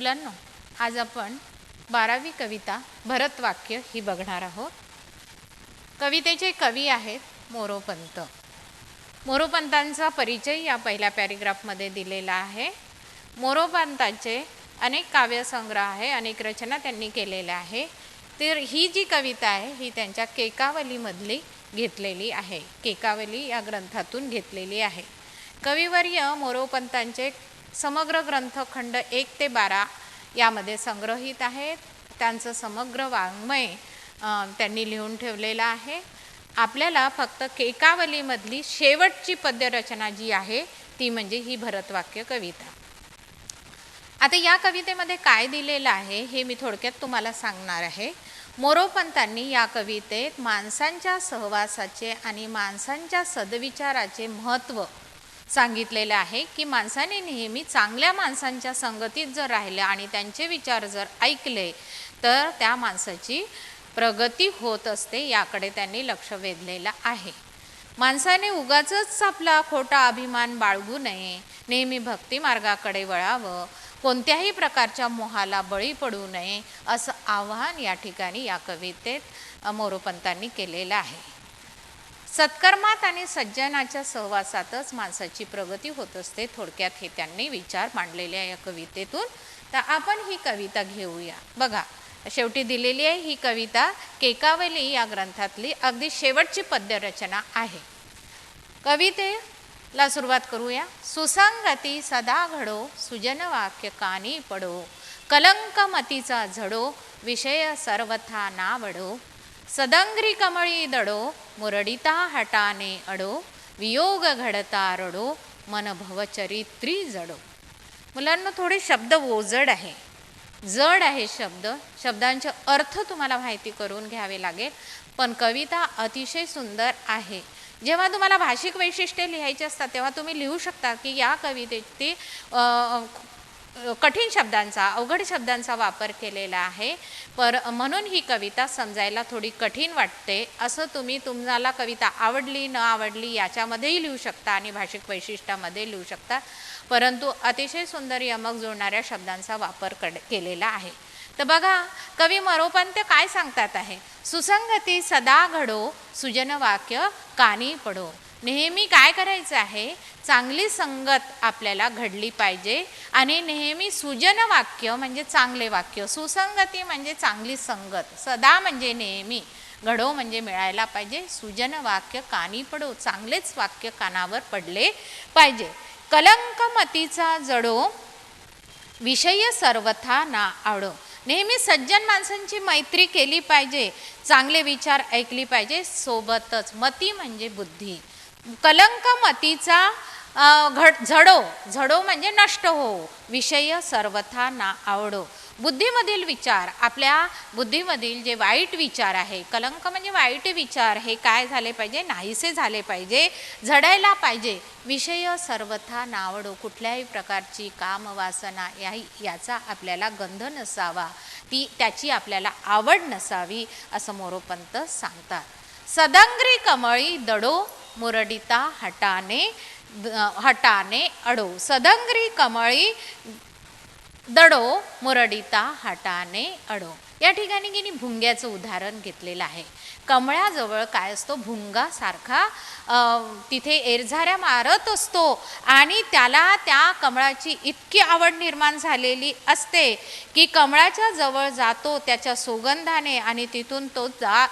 मुलांनो आज आपण बारावी कविता भरतवाक्य ही बघणार आहोत. कवितेचे कवी आहेत मोरोपंत. मोरोपंतांचा परिचय या पहिल्या पॅरेग्राफमध्ये दिलेला आहे. मोरोपंतांचे अनेक काव्यसंग्रह आहे अनेक रचना त्यांनी केलेल्या आहे. तर ही जी कविता आहे ही त्यांच्या केकावलीमधली घेतलेली आहे. केकावली या ग्रंथातून घेतलेली आहे. कविवर्य मोरोपंतांचे समग्र ग्रंथखंड एक ते बारा यामध्ये संग्रहित आहेत. त्यांचं समग्र वाङ्मय त्यांनी लिहून ठेवलेलं आहे. आपल्याला फक्त केकावलीमधली शेवटची पद्यरचना जी आहे ती म्हणजे ही भरतवाक्य कविता. आता या कवितेमध्ये काय दिलेलं आहे हे मी थोडक्यात तुम्हाला सांगणार आहे. मोरोपंतांनी या कवितेत माणसांच्या सहवासाचे आणि माणसांच्या सदविचाराचे महत्त्व सांगितलेलं आहे की माणसाने नेहमी चांगल्या माणसांच्या संगतीत जर राहिलं आणि त्यांचे विचार जर ऐकले तर त्या माणसाची प्रगती होत असते याकडे त्यांनी लक्ष वेधलेलं आहे. माणसाने उगाच आपला खोटा अभिमान बाळगू नये नेहमी भक्ती मार्गाकडे वळावं कोणत्याही प्रकारच्या मोहाला बळी पडू नये असं आवाहन या ठिकाणी या कवितेत मोरोपंतांनी केलेलं आहे. सत्कर्मात आणि सज्जनाच्या सहवासातच माणसाची प्रगती होत असते थोडक्यात हे त्यांनी विचार मांडलेले आहे या कवितेतून. तर आपण ही कविता घेऊया. बघा शेवटी दिलेली आहे ही कविता केकावली या ग्रंथातली अगदी शेवटची पद्यरचना आहे. कवितेला सुरुवात करूया. सुसंगती सदा घडो सुजन वाक्य कानी पडो. कलंक मतीचा झडो विषय सर्वथा नावडो. सदंग्री कमळी दडो मुरडिता हटाने अडो वियोग घडता रडो मन भवचरित्री जडो. मुलांना थोडे शब्द ओजड आहे. जड आहे शब्द. शब्दांचे अर्थ तुम्हाला माहिती करून घ्यावे लागेल. पण कविता अतिशय सुंदर आहे. जेव्हा तुम्हाला भाषिक वैशिष्ट्ये लिहायची असतात तेव्हा तुम्ही लिहू शकता की या कवितेत कठीण शब्दांचा अवघड शब्दांचा वापर केलेला आहे. पर म्हणून ही कविता समजायला थोडी कठीण वाटते. असं तुम्ही तुम्हाला कविता आवडली न आवडली याच्यामध्येही लिहू शकता आणि भाषिक वैशिष्ट्यामध्ये लिहू शकता. परंतु अतिशय सुंदर यमक जोडणाऱ्या शब्दांचा वापर कड केलेला आहे. तर बघा कवी मरोपंत काय सांगतात आहे? सुसंगती सदा घडो सुजन वाक्य कानी पडो. नेहमी काय करायचं आहे? चांगली संगत आपल्याला घडली पाहिजे आणि नेहमी सुजन वाक्य म्हणजे चांगले वाक्य सुसंगती म्हणजे चांगली संगत सदा म्हणजे नेहमी घडो म्हणजे मिळायला पाहिजे सुजन वाक्य कानी पडो चांगलेच वाक्य कानावर पडले पाहिजे. कलंक मतीचा जडो विषय सर्वथा ना आवडो नेहमी सज्जन माणसांची मैत्री केली पाहिजे चांगले विचार ऐकली पाहिजे सोबतच मती म्हणजे बुद्धी. कलंक मतीचा घट घड झडो. झडो म्हणजे नष्ट हो. विषय सर्वथा ना आवडो. बुद्धीमधील विचार आपल्या बुद्धीमधील जे वाईट विचार आहे कलंक म्हणजे वाईट विचार हे काय झाले पाहिजे? नाहीसे झाले पाहिजे. झडायला पाहिजे. विषय सर्वथा नावडो कुठल्याही प्रकारची कामवासना या याचा आपल्याला गंध नसावा. ती त्याची आपल्याला आवड नसावी असं मोरोपंत सांगतात. सदंग्री कमळी दडो मुरडिता हटाने हटाने अडो सदंगरी कमळी दडो मुरडिता हटाने अडो या ठिकाणी की भुंग्याचं उदाहरण घेतलेलं आहे. कमळाजवळ काय असतो? भुंगासारखा तिथे एरझाऱ्या मारत असतो आणि त्याला त्या कमळाची इतकी आवड निर्माण झालेली असते की कमळाच्या जवळ जातो त्याच्या सुगंधाने आणि तिथून तो जा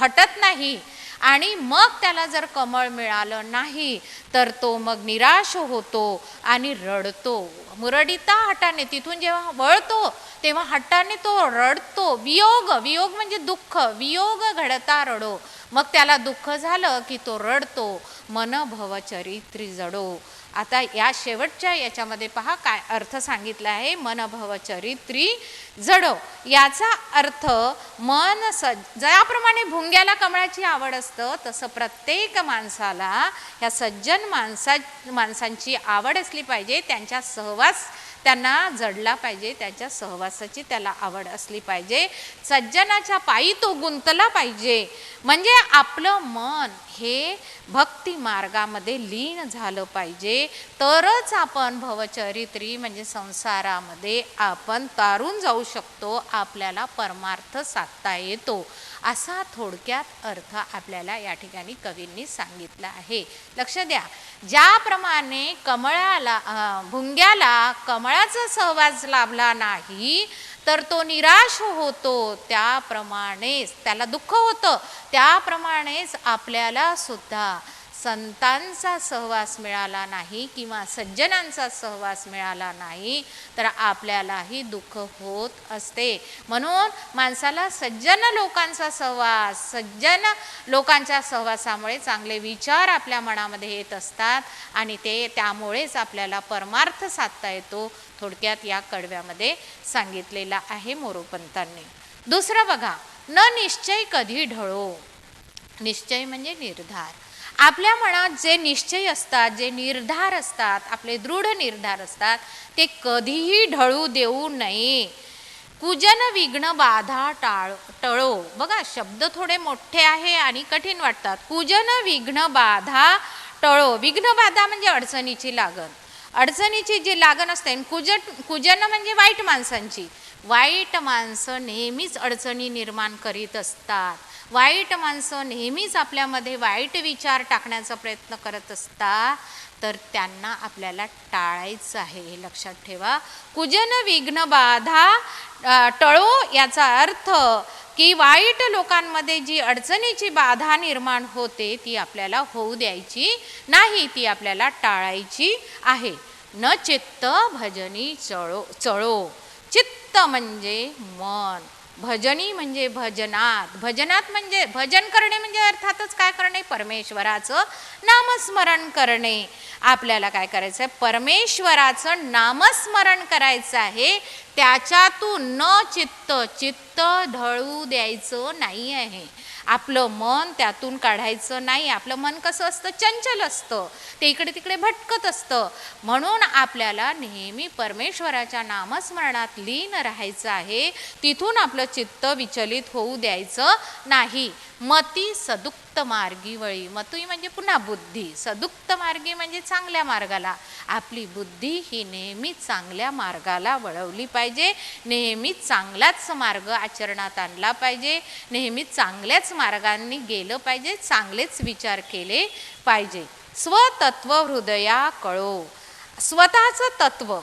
हटत नाही. आणि मग त्याला जर कमळ मिळालं नाही तर तो मग निराश होतो आणि रडतो. मुरडिता हटाने तिथून जेव्हा वळतो तेव्हा हट्टाने तो रडतो. वियोग वियोग म्हणजे दुःख. वियोग घडता रडो. मग त्याला दुःख झालं की तो रडतो. मन भवचरित्री जडो. आता या शेवटच्या याच्यामध्ये पहा काय अर्थ सांगितला आहे. मन भवचरित्री जडो. याचा अर्थ मन स ज्याप्रमाणे भुंग्याला कमळाची आवड असतं तसं प्रत्येक माणसाला ह्या सज्जन माणसा माणसांची आवड असली पाहिजे त्यांच्या सहवास त्यांना जडला पाहिजे त्याच्या सहवासाची त्याला आवड असली पाहिजे. सज्जनाच्या पायी तो गुंतला पाहिजे. म्हणजे आपलं मन हे भक्ती मार्गामध्ये लीन झालं पाहिजे. तरच आपण भवचरित्री म्हणजे संसारामध्ये आपण तारून जाऊ शकतो आपल्याला परमार्थ साधता येतो. असा थोडक्यात अर्थ आपल्याला या ठिकाणी कवींनी सांगितला आहे. लक्ष द्या. ज्याप्रमाणे कमळाला भुंग्याला कमळ कमळाचा सहवास लाभला नाही तर तो निराश होतो. त्याप्रमाणेच त्याला दुःख होतं. त्याप्रमाणेच आपल्याला सुद्धा संतांचा सहवास मिळाला नाही किंवा सज्जनांचा सहवास मिळाला नाही तर आपल्यालाही दुःख होत असते. म्हणून माणसाला सज्जन लोकांचा सहवास सज्जन लोकांच्या सहवासामुळे चांगले विचार आपल्या मनामध्ये येत असतात आणि ते त्यामुळेच आपल्याला परमार्थ साधता येतो. थोडक्यात या कडव्यामध्ये सांगितलेला आहे मोरोपंतांनी. दुसरं बघा न निश्चय कधी ढळो. निश्चय म्हणजे निर्धार. आपल्या मनात जे निश्चय असतात जे निर्धार असतात आपले दृढ निर्धार असतात ते कधीही ढळू देऊ नये. कुजन विघ्न बाधा टाळ टळो. बघा शब्द थोडे मोठे आहे आणि कठीण वाटतात. कुजन विघ्न बाधा टळो. विघ्न बाधा म्हणजे अडचणीची लागण. अडचणीची जी लागण असते कुजट कुजन कुजन म्हणजे वाईट माणसांची. वाईट माणसं नेहमीच अडचणी निर्माण करीत असतात. वाईट माणसं नेहमीच आपल्यामध्ये वाईट विचार टाकण्याचा प्रयत्न करत असतात तर त्यांना आपल्याला टाळायचं आहे हे लक्षात ठेवा. कुजन विघ्न बाधा टळो याचा अर्थ की वाईट लोकांमध्ये जी अडचणीची बाधा निर्माण होते ती आपल्याला होऊ द्यायची नाही ती आपल्याला टाळायची आहे. न चित्त भजनी चळो चळो. चित्त म्हणजे मन. भजनी म्हणजे भजनात. भजनात म्हणजे भजन करणे म्हणजे अर्थातच काय करणे? परमेश्वराचं नामस्मरण करणे. आपल्याला काय करायचं आहे? परमेश्वराचं नामस्मरण करायचं आहे. त्याच्यातून न चित्त चित्त ढळू द्यायचं नाही आहे. आपलं मन त्यातून काढायचं नाही. आपलं मन कसं असतं? चंचल असतं. ते इकडे तिकडे भटकत असतं. म्हणून आपल्याला नेहमी परमेश्वराच्या नामस्मरणात लीन राहायचं आहे. तिथून आपलं चित्त विचलित होऊ द्यायचं नाही. मती सदुक्त मार्गी वळी. मतुई म्हणजे पुन्हा बुद्धी. सदुक्त मार्गी म्हणजे चांगल्या मार्गाला. आपली बुद्धी ही नेहमी चांगल्या मार्गाला वळवली पाहिजे. नेहमी चांगलाच मार्ग आचरणात आणला पाहिजे. नेहमी चांगल्याच मार्गांनी गेलं पाहिजे. चांगलेच विचार केले पाहिजे. स्वतत्व हृदया कळो. स्वतःचं तत्व.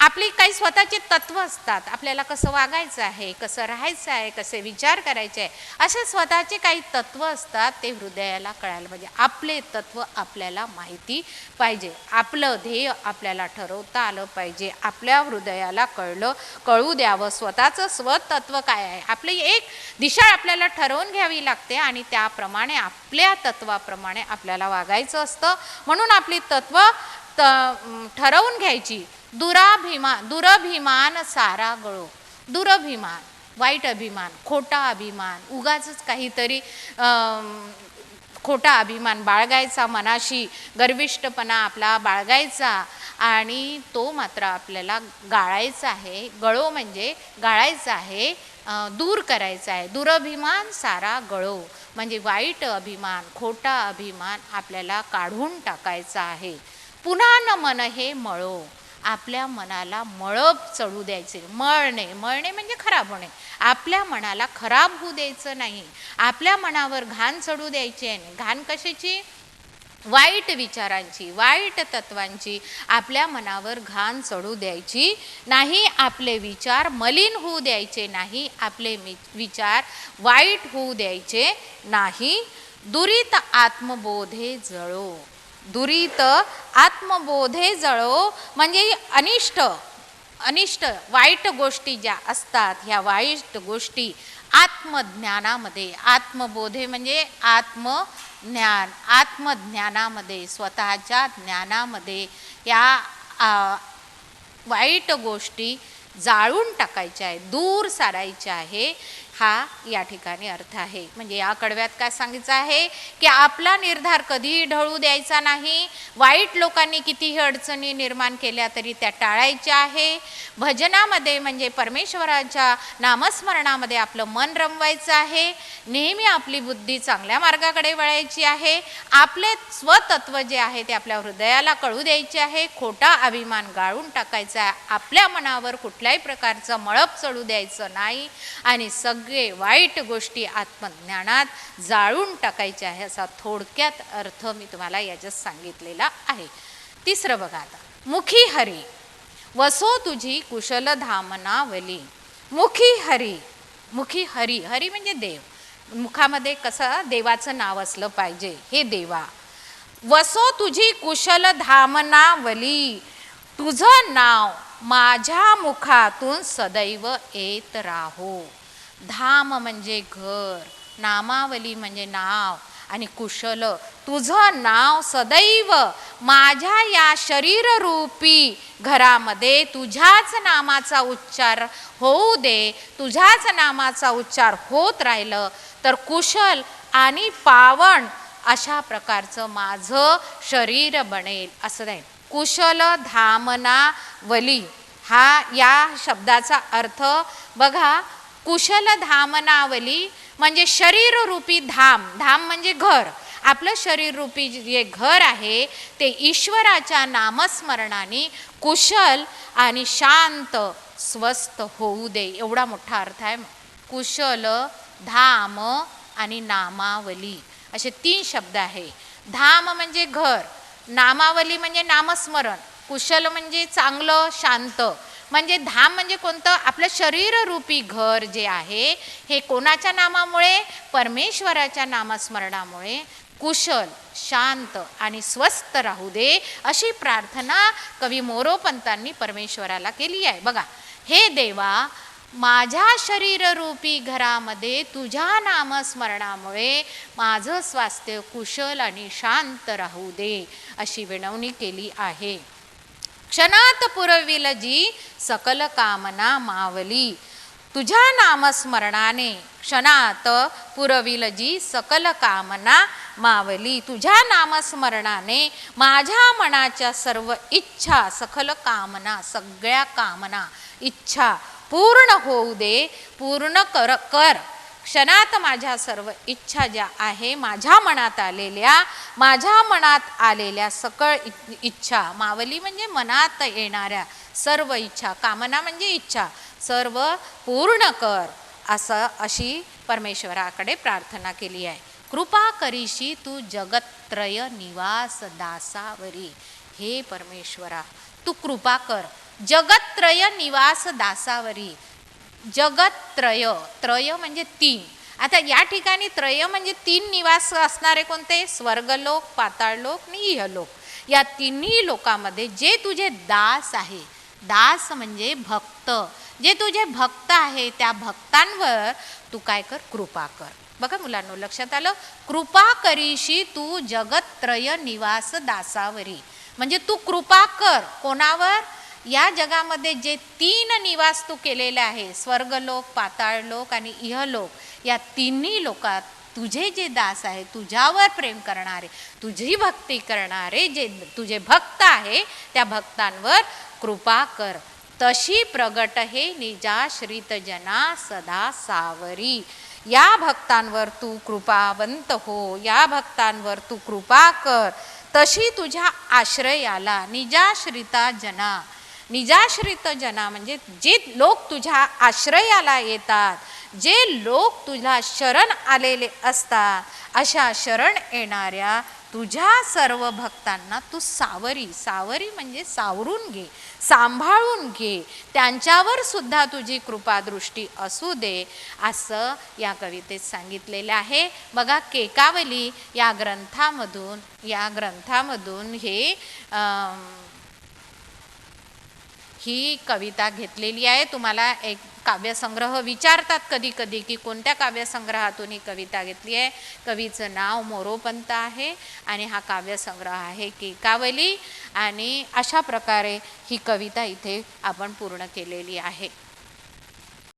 आपली काही स्वतःचे तत्व असतात. आपल्याला कसं वागायचं आहे कसं राहायचं आहे कसे विचार करायचे आहे असे स्वतःचे काही तत्व असतात ते हृदयाला कळायला पाहिजे. आपले तत्व आपल्याला माहिती पाहिजे. आपलं ध्येय आपल्याला ठरवता आलं पाहिजे. आपल्या हृदयाला कळलं कळू द्यावं. स्वतःचं स्वतत्व काय आहे? आपली एक दिशा आपल्याला ठरवून घ्यावी लागते आणि त्याप्रमाणे आपल्या तत्वाप्रमाणे आपल्याला वागायचं असतं. म्हणून आपली तत्व त ठरवून घ्यायची. दुराभिमान दुरभिमान सारा गळो दुरभिमान वाईट अभिमान खोटा अभिमान उगाच काहीतरी खोटा अभिमान बाळगायचा मनाशी गर्विष्टपणा आपला बाळगायचा आणि तो मात्र आपल्याला गाळायचा आहे. गळो म्हणजे गाळायचा आहे दूर करायचा आहे. दुरभिमान सारा गळो म्हणजे वाईट अभिमान खोटा अभिमान आपल्याला काढून टाकायचा आहे. पुन्हा न मन हे मळो. आपल्या मनाला मळब चढू द्यायचे. मळणे मळणे म्हणजे खराब होणे. आपल्या मनाला खराब होऊ द्यायचं नाही. आपल्या मनावर घाण चढू द्यायची नाही घाण कशाची? वाईट विचारांची वाईट तत्वांची आपल्या मनावर घाण चढू द्यायची नाही. आपले विचार मलिन होऊ द्यायचे नाही. आपले विचार वाईट होऊ द्यायचे नाही. दुरित आत्मबोधे जळो. दुरीत आत्मबोधे जळो म्हणजे अनिष्ट अनिष्ट वाईट गोष्टी ज्या असतात ह्या वाईट गोष्टी आत्मज्ञानामध्ये आत्मबोधे म्हणजे आत्मज्ञान आत्मज्ञानामध्ये स्वतःच्या ज्ञानामध्ये या वाईट गोष्टी जाळून टाकायच्या आहे दूर सारायच्या आहे. हा या ठिकाणी अर्थ आहे. म्हणजे या कडव्यात काय सांगितलं आहे की आपला निर्धार कधीही ढळू द्यायचा नाही. वाईट लोकांनी कितीही अडचणी निर्माण केल्या तरी त्या टाळायच्या आहे. भजनामध्ये म्हणजे परमेश्वराच्या नामस्मरणामध्ये आपलं मन रमवायचं आहे. नेहमी आपली बुद्धी चांगल्या मार्गाकडे वळायची आहे. आपले स्वतत्व जे आहे ते आपल्या हृदयाला कळू द्यायचे आहे. खोटा अभिमान गाळून टाकायचा आहे. आपल्या मनावर कुठल्याही प्रकारचं मळप चढू द्यायचं नाही. आणि सग सगळे वाईट गोष्टी आत्मज्ञानात जाळून टाकायच्या आहे असा थोडक्यात अर्थ मी तुम्हाला याच्यात सांगितलेला आहे. तिसरं बघा आता. मुखी हरी वसो तुझी कुशल धामनावली. मुखी हरी मुखी हरी हरी म्हणजे देव. मुखामध्ये कसं देवाचं नाव असलं पाहिजे हे देवा. वसो तुझी कुशल धामनावली. तुझं नाव माझ्या मुखातून सदैव येत राहो. धाम म्हणजे घर नामावली म्हणजे नाव आणि कुशल. तुझं नाव सदैव माझ्या या शरीररूपी घरामध्ये तुझ्याच नामाचा उच्चार होऊ दे तुझ्याच नामाचा उच्चार होत राहिलं तर कुशल आणि पावण अशा प्रकारचं माझं शरीर बनेल. असं नाही. कुशल धामना वली हा या शब्दाचा अर्थ बघा कुशल धामनावली म्हणजे शरीररूपी धाम. धाम म्हणजे घर. आपलं शरीररूपी जे घर आहे ते ईश्वराच्या नामस्मरणाने कुशल आणि शांत स्वस्थ होऊ दे. एवढा मोठा अर्थ आहे. कुशल धाम आणि नामावली. असे तीन शब्द आहे. धाम म्हणजे घर. नामावली म्हणजे नामस्मरण. कुशल म्हणजे चांगलं शांत. म्हणजे धाम म्हणजे कोणतं? आपलं शरीररूपी घर जे आहे हे कोणाच्या नामामुळे? परमेश्वराच्या नामस्मरणामुळे. कुशल शांत आणि स्वस्थ राहू दे अशी प्रार्थना कवी मोरोपंतांनी परमेश्वराला केली आहे. बघा हे देवा माझ्या शरीररूपी घरामध्ये तुझ्या नामस्मरणामुळे माझं स्वास्थ्य कुशल आणि शांत राहू दे अशी विनवणी केली आहे. क्षणात पुरविल जी सकल कामना मावली तुझ्या नामस्मरणाने क्षणात पुरविल जी सकल कामना मावली तुझ्या नामस्मरणाने माझ्या मनाच्या सर्व इच्छा सकल कामना सगळ्या कामना इच्छा पूर्ण होऊ दे पूर्ण कर कर क्षणात माझ्या सर्व इच्छा ज्या आहे माझ्या मनात आलेल्या माझ्या मनात आलेल्या सकळ इ- इच्छा मावली म्हणजे मनात येणाऱ्या सर्व इच्छा कामना म्हणजे इच्छा सर्व पूर्ण कर असं अशी परमेश्वराकडे प्रार्थना केली आहे. कृपा करीशी तू जगत्रय निवास दासावरी. हे परमेश्वरा तू कृपा कर. जगत्रय निवास दासावरी. जगत त्रय म्हणजे तीन. आता या ठिकाणी त्रय म्हणजे तीन निवास असणारे कोणते? स्वर्गलोक पाताळलोक आणि इहलोक. या तिन्ही लोकामध्ये जे तुझे दास आहे दास म्हणजे भक्त. जे तुझे भक्त आहे त्या भक्तांवर तू काय कर? कृपा कर. बघा मुलांनो लक्षात आलं? कृपा करीशी तू जगत्रय निवास दासावरी. म्हणजे तू कृपा कर. कोणावर? या जगामध्ये जे तीन निवास तू केलेले आहे स्वर्गलोक पाताळलोक आणि इहलोक या तिन्ही लोकात तुझे जे दास आहे तुझ्यावर प्रेम करणारे तुझी भक्ती करणारे जे तुझे भक्त आहे त्या भक्तांवर कृपा कर. तशी प्रगट हे निजाश्रित जना सदा सावरी. या भक्तांवर तू कृपावंत हो या भक्तांवर तू कृपा कर. तशी तुझ्या आश्रयाला निजाश्रिता जना निजाश्रित जना म्हणजे जे लोक तुझ्या आश्रयाला येतात जे लोक तुझ्या शरण आलेले असतात अशा शरण येणाऱ्या तुझ्या सर्व भक्तांना तू सावरी सावरी म्हणजे सावरून घे सांभाळून घे त्यांच्यावर सुद्धा तुझी कृपादृष्टी असू दे असं या कवितेत सांगितलेलं आहे. बघा केकावली या ग्रंथामधून या ग्रंथामधून हे ही कविता घेतलेली आहे. तुम्हाला एक काव्यसंग्रह विचारतात कधी कधी की कोणत्या काव्यसंग्रहातून ही कविता घेतली आहे? कवीचं नाव मोरोपंत आहे आणि हा काव्यसंग्रह आहे केकावली. आणि अशा प्रकारे ही कविता इथे आपण पूर्ण केलेली आहे.